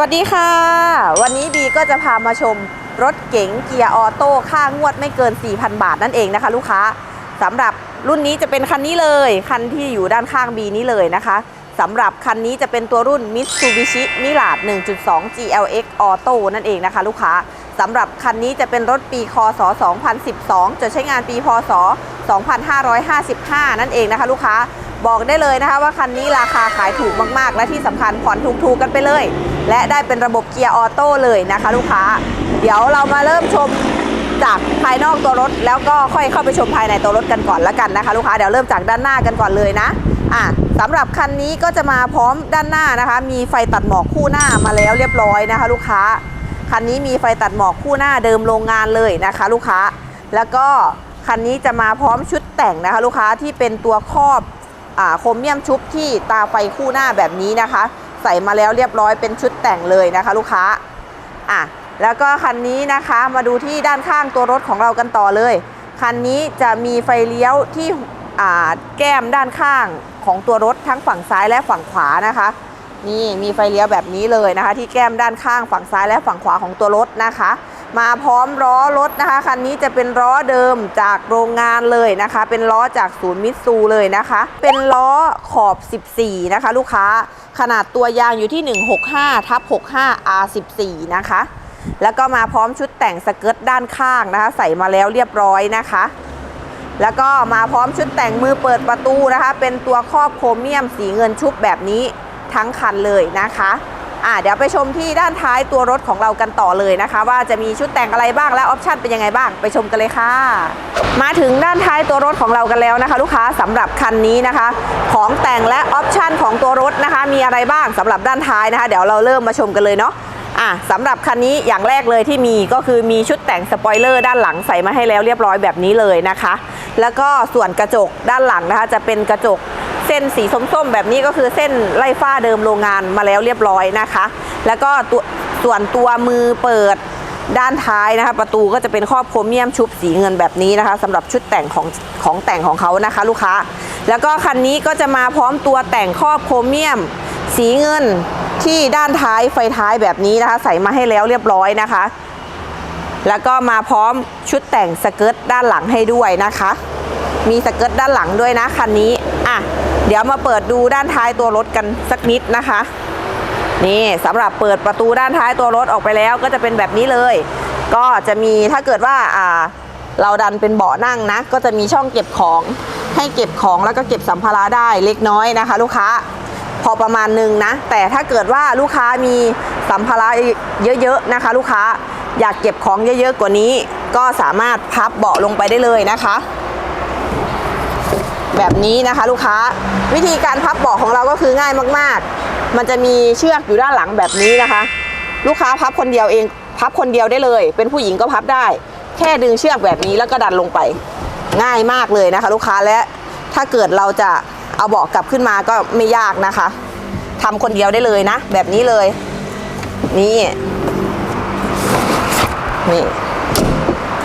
วัสดีค่ะ วันนี้บีก็จะพามาชมรถเก๋งเกียร์ออโต้ค่างวดไม่เกิน 4,000 บาทนั่นเองนะคะ ลูกค้าสำหรับรุ่นนี้จะเป็นคันนี้เลย คันที่อยู่ด้านข้างบีนี้เลยนะคะสำหรับคันนี้จะเป็นตัวรุ่น Mitsubishi Mirage 1.2 GLX Auto นั่นเองนะคะ ลูกค้าสำหรับคันนี้จะเป็นรถปีคศ 2012 จะใช้งานปีพศ 2555 นั่นเองนะคะ ลูกค้าบอกได้เลยนะคะว่าคันนี้ราคาขายถูกมากๆ และที่สำคัญผ่อนถูกๆกันไปเลย และได้เป็นระบบเกียร์ออโต้เลยนะคะลูกค้า เดี๋ยวเรามาเริ่มชมจากภายนอกตัวรถ แล้วก็ค่อยเข้าไปชมภายในตัวรถกันก่อนละกันนะคะ ลูกค้าเดี๋ยวเริ่มจากด้านหน้ากันก่อนเลยนะอะสำหรับคันนี้ก็จะมาพร้อมด้านหน้านะคะ มีไฟตัดหมอกคู่หน้ามาแล้วเรียบร้อยนะคะ ลูกค้าคันนี้มีไฟตัดหมอกคู่หน้าเดิมโรงงานเลยนะคะ ลูกค้า แล้วก็คันนี้จะมาพร้อมชุดแต่งนะคะ ลูกค้าที่เป็นตัวครอบอ่าโครเมียมชุบที่ตาไฟคู่หน้าแบบนี้นะคะ ใส่มาแล้วเรียบร้อยเป็นชุดแต่งเลยนะคะ ลูกค้าอะแล้วก็คันนี้นะคะมาดูที่ด้านข้างตัวรถของเรากันต่อเลย คันนี้จะมีไฟเลี้ยวที่แก้มด้านข้างของตัวรถทั้งฝั่งซ้ายและฝั่งขวานะคะ นี่มีไฟเลี้ยวแบบนี้เลยนะคะ ที่แก้มด้านข้างฝั่งซ้ายและฝั่งขวาของตัวรถนะคะ มาพร้อมล้อรถนะคะคันนี้จะเป็นล้อเดิมจากโรงงานเลยนะคะ เป็นล้อจากศูนย์มิตซูเลยนะคะ เป็นล้อขอบ 14 นะคะ ลูกค้า ขนาดตัวยางอยู่ที่ 165ทับ65 R14 นะคะ แล้วก็มาพร้อมชุดแต่งสเกิร์ตด้านข้างนะคะ ใส่มาแล้วเรียบร้อยนะคะ แล้วก็มาพร้อมชุดแต่งมือเปิดประตูนะคะ เป็นตัวครอบโครเมียมสีเงินชุบแบบนี้ทั้งคันเลยนะคะ อ่าเดี๋ยวไปชมที่ด้านท้ายตัวรถของเรากันต่อเลยนะคะ ว่าจะมีชุดแต่งอะไรบ้างและออปชันเป็นยังไงบ้างไปชมกันเลยค่ะ มาถึงด้านท้ายตัวรถของเรากันแล้วนะคะ ลูกค้าสำหรับคันนี้นะคะ ของแต่งและออปชันของตัวรถนะคะ มีอะไรบ้างสำหรับด้านท้ายนะคะ เดี๋ยวเราเริ่มมาชมกันเลยเนาะอะสำหรับคันนี้อย่างแรกเลยที่มีก็คือมีชุดแต่งสปอยเลอร์ด้านหลังใส่มาให้แล้วเรียบร้อยแบบนี้เลยนะคะ แล้วก็ส่วนกระจกด้านหลังนะคะ จะเป็นกระจก เส้นสีส้มๆแบบนี้ก็คือเส้นไล่ฝ้าเดิมโรงงานมาแล้วเรียบร้อยนะคะ แล้วก็ตัวส่วนตัวมือเปิดด้านท้ายนะคะ ประตูก็จะเป็นครอบโครเมียมชุบสีเงินแบบนี้นะคะสำหรับชุดแต่งของของแต่งของเขานะคะ ลูกค้า แล้วก็คันนี้ก็จะมาพร้อมตัวแต่งครอบโครเมียม สีเงินที่ด้านท้ายไฟท้ายแบบนี้นะคะ ใส่มาให้แล้วเรียบร้อยนะคะ แล้วก็มาพร้อมชุดแต่งสเกิร์ตด้านหลังให้ด้วยนะคะ มีสเกิร์ตด้านหลังด้วยนะคันนี้อะ เดี๋ยวมาเปิดดูด้านท้ายตัวรถกันสักนิดนะคะ นี่สำหรับเปิดประตูด้านท้ายตัวรถออกไปแล้วก็จะเป็นแบบนี้เลย ก็จะมีถ้าเกิดว่าอ่าเราดันเป็นเบาะนั่งนะ ก็จะมีช่องเก็บของให้เก็บของแล้วก็เก็บสัมภาระได้เล็กน้อยนะคะ ลูกค้าพอประมาณหนึ่งนะ แต่ถ้าเกิดว่าลูกค้ามีสัมภาระเยอะๆนะคะ ลูกค้าอยากเก็บของเยอะๆกว่านี้ ก็สามารถพับเบาะลงไปได้เลยนะคะ แบบนี้นะคะ ลูกค้าวิธีการพับเบาะของเราก็คือง่ายมาก ๆ มันจะมีเชือกอยู่ด้านหลังแบบนี้นะคะ ลูกค้าพับคนเดียวเอง พับคนเดียวได้เลย เป็นผู้หญิงก็พับได้ แค่ดึงเชือกแบบนี้แล้วก็ดันลงไป ง่ายมากเลยนะคะ ลูกค้าและถ้าเกิดเราจะเอาเบาะกลับขึ้นมาก็ไม่ยากนะคะทำคนเดียวได้เลยนะ แบบนี้เลย นี่นี่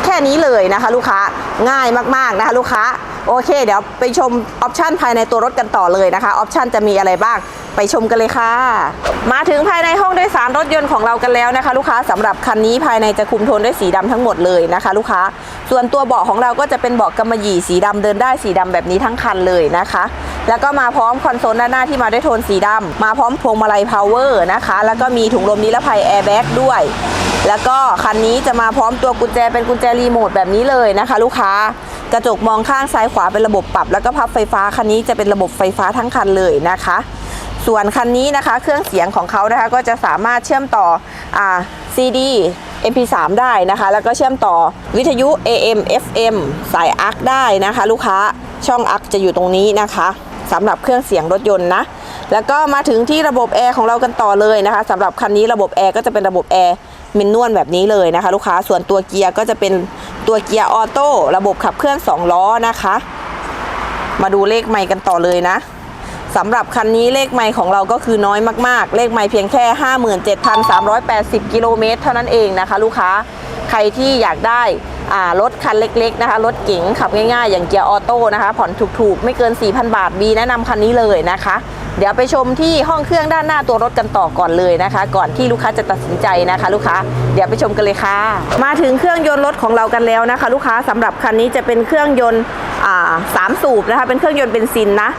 แค่นี้เลยนะคะ ลูกค้าง่ายมากๆนะคะ ลูกค้า โอเค เดี๋ยวไปชมออปชันภายในตัวรถกันต่อเลยนะคะออปชันจะมีอะไรบ้างไปชมกันเลยค่ะ มาถึงภายในห้องโดยสารรถยนต์ของเรากันแล้วนะคะ ลูกค้าสำหรับคันนี้ภายในจะคุมโทนด้วยสีดำทั้งหมดเลยนะคะ ลูกค้า ส่วนตัวเบาะของเราก็จะเป็นเบาะกำมะหยี่สีดำเดินได้สีดำแบบนี้ทั้งคันเลยนะคะ แล้วก็มาพร้อมคอนโซลด้านหน้าที่มาด้วยโทนสีดำมาพร้อมพวงมาลัยพาวเวอร์นะคะ แล้วก็มีถุงลมนิรภัยแอร์แบ็กด้วยแล้วก็คันนี้จะมาพร้อมตัวกุญแจเป็นกุญแจรีโมทแบบนี้เลยนะคะ ลูกค้า กระจกมองข้างซ้ายขวาเป็นระบบปรับ แล้วก็พับไฟฟ้าคันนี้จะเป็นระบบไฟฟ้าทั้งคันเลยนะคะ ส่วนคันนี้นะคะ เครื่องเสียงของเขานะคะก็จะสามารถเชื่อมต่ออ่า CD MP3 ได้นะคะ แล้วก็เชื่อมต่อวิทยุ AM FM สายอักได้นะคะ ลูกค้าช่องอักจะอยู่ตรงนี้นะคะสำหรับเครื่องเสียงรถยนต์นะแล้วก็มาถึงที่ระบบแอร์ของเรากันต่อเลยนะคะสำหรับคันนี้ระบบแอร์ก็จะเป็นระบบแอร์เมนนวลแบบนี้เลยนะคะ ลูกค้าส่วนตัวเกียร์ก็จะเป็น ตัวเกียร์ออโต้ระบบขับเคลื่อน 2 ล้อนะคะ มาดูเลขไมค์กันต่อเลยนะสำหรับคันนี้เลขไมค์ของเราก็คือน้อยมากๆ เลขไมค์เพียงแค่ 57,380 กิโลเมตรเท่านั้นเองนะคะ ลูกค้าใครที่อยากได้อ่ารถคันเล็กๆนะคะรถเก๋งขับง่ายๆ อย่างเกียร์ออโต้นะคะ ผ่อนถูกๆ ไม่เกิน 4,000 บาทบีแนะนำคันนี้เลยนะคะ เดี๋ยวไปชมที่ห้องเครื่องด้านหน้าตัวรถกันต่อก่อนเลยนะคะ ก่อนที่ลูกค้าจะตัดสินใจนะคะ ลูกค้าเดี๋ยวไปชมกันเลยค่ะ มาถึงเครื่องยนต์รถของเรากันแล้วนะคะ ลูกค้าสำหรับคันนี้จะเป็นเครื่องยนต์สามสูบนะคะเป็นเครื่องยนต์เบนซินนะ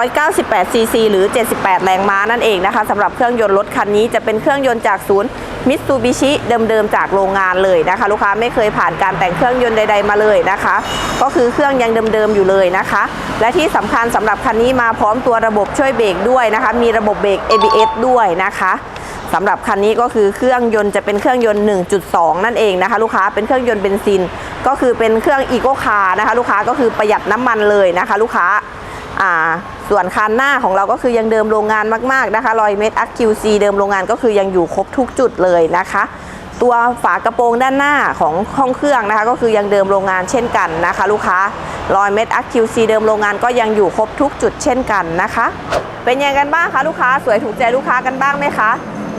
1,198ซีซีหรือ 78 แรงม้านั่นเองนะคะสำหรับเครื่องยนต์รถคันนี้จะเป็นเครื่องยนต์จากศูนย์ มิตซูบิชิเดิมๆจากโรงงานเลยนะคะ ลูกค้าไม่เคยผ่านการแต่งเครื่องยนต์ใด ๆมาเลยนะคะ ก็คือเครื่องยังเดิมๆอยู่เลยนะคะ และที่สำคัญสำหรับคันนี้มาพร้อมตัวระบบช่วยเบรกด้วยนะคะ มีระบบเบรก ABS ด้วยนะคะสำหรับคันนี้ก็คือเครื่องยนต์จะเป็นเครื่องยนต์ 1.2 นั่นเองนะคะ ลูกค้าเป็นเครื่องยนต์เบนซิน ก็คือเป็นเครื่องอีโคคาร์นะคะ ลูกค้าก็คือประหยัดน้ำมันเลยนะคะ ลูกค้าอ่า ส่วนคันหน้าของเราก็คือยังเดิมโรงงานมากๆนะคะรอยเม็ด RQC เดิมโรงงานก็คือยังอยู่ครบทุกจุดเลยนะคะ ตัวฝากระโปรงด้านหน้าของห้องเครื่องนะคะ ก็คือยังเดิมโรงงานเช่นกันนะคะ ลูกค้ารอยเม็ด RQC เดิมโรงงานก็ยังอยู่ครบทุกจุดเช่นกันนะคะ เป็นยังไงกันบ้างคะลูกค้าสวยถูกใจลูกค้ากันบ้างไหมคะ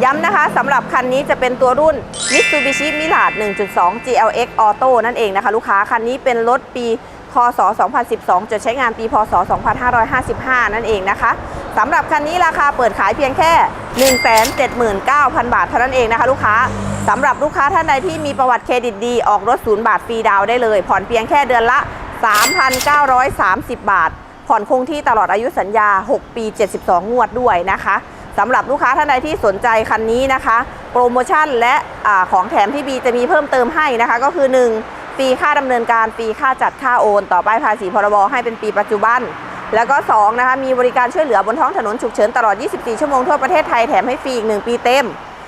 ย้ำนะคะสำหรับคันนี้จะเป็นตัวรุ่น Mitsubishi Mirage 1.2 GLX Auto นั่นเองนะคะ ลูกค้าคันนี้เป็นรถปี พศ 2012 จะใช้งานปีพศ 2555 นั่นเองนะคะสำหรับคันนี้ราคาเปิดขายเพียงแค่ 179,000 บาทเท่านั้นเองนะคะลูกค้าสำหรับลูกค้าท่านใดที่มีประวัติเครดิตดี ออกรถศูนย์บาทฟรีดาวได้เลย ผ่อนเพียงแค่เดือนละ 3,930 บาท ผ่อนคงที่ตลอดอายุสัญญา 6 ปี 72 งวดด้วยนะคะสำหรับลูกค้าท่านใดที่สนใจคันนี้นะคะ โปรโมชั่นและอของแถมที่บีจะมีเพิ่มเติมให้นะคะก็คือ 1. ฟรีค่าดำเนินการฟรีค่าจัดค่าโอน ต่อป้ายภาษีพรบให้เป็นปีปัจจุบัน แล้วก็2นะคะมีบริการช่วยเหลือบนท้องถนนฉุกเฉินตลอด 24 ชั่วโมงทั่วประเทศไทยแถมให้ฟรีอีก 1 ปีเต็ม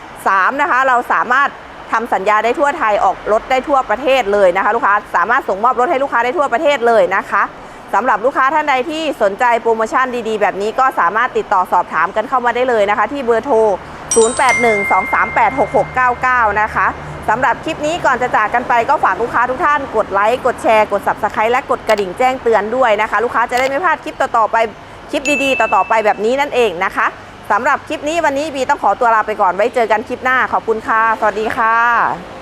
3นะคะเราสามารถทำสัญญาได้ทั่วไทยออกรถได้ทั่วประเทศเลยนะคะ ลูกค้าสามารถส่งมอบรถให้ลูกค้าได้ทั่วประเทศเลยนะคะสำหรับลูกค้าท่านใดที่สนใจโปรโมชั่นดีๆ แบบนี้ก็สามารถติดต่อสอบถามกันเข้ามาได้เลยนะคะ ที่เบอร์โทร 0812386699 นะคะ สำหรับคลิปนี้ก่อนจะจากกันไปก็ฝากลูกค้าทุกท่านกดไลค์กดแชร์กด subscribe และกดกระดิ่งแจ้งเตือนด้วยนะคะ ลูกค้าจะได้ไม่พลาดคลิปต่อๆไปคลิปดีๆ ต่อๆไปแบบนี้นั่นเองนะคะสำหรับคลิปนี้วันนี้บีต้องขอตัวลาไปก่อนไว้เจอกันคลิปหน้าขอบคุณค่ะ สวัสดีค่ะ